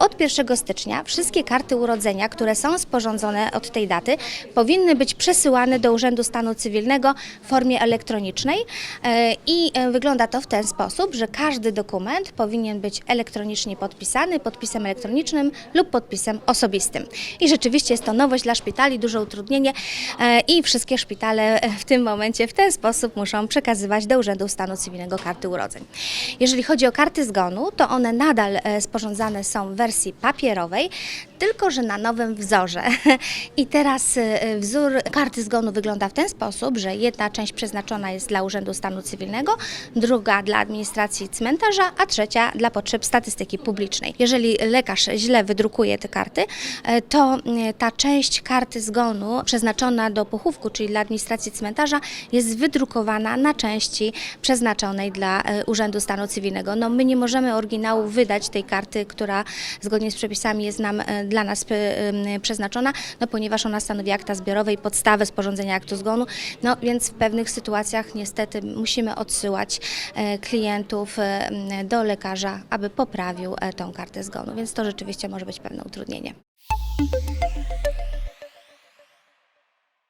Od 1 stycznia wszystkie karty urodzenia, które są sporządzone od tej daty, powinny być przesyłane do Urzędu Stanu Cywilnego w formie elektronicznej E, i e, wygląda to w ten sposób, że każdy dokument powinien być elektronicznie podpisany podpisem elektronicznym lub podpisem osobistym. I rzeczywiście jest to nowość dla szpitali, duże utrudnienie e, i wszystkie szpitale w tym momencie w ten sposób muszą przekazywać do Urzędu Stanu Cywilnego karty urodzeń. Jeżeli chodzi o karty zgonu, to one nadal sporządzane są w papierowej, tylko że na nowym wzorze. I teraz e, wzór karty zgonu wygląda w ten sposób, że jedna część przeznaczona jest dla Urzędu Stanu Cywilnego, druga dla administracji cmentarza, a trzecia dla potrzeb statystyki publicznej. Jeżeli lekarz źle wydrukuje te karty, e, to e, ta część karty zgonu przeznaczona do pochówku, czyli dla administracji cmentarza, jest wydrukowana na części przeznaczonej dla Urzędu Stanu Cywilnego. No, my nie możemy oryginału wydać tej karty, która zgodnie z przepisami jest nam e, dla nas e, przeznaczona, no, ponieważ ona stanowi akta zbiorowe i podstawę sporządzenia aktu zgonu, no więc w pewnych sytuacjach niestety musimy odsyłać e, klientów do lekarza, aby poprawił tą kartę zgonu, więc to rzeczywiście może być pewne utrudnienie.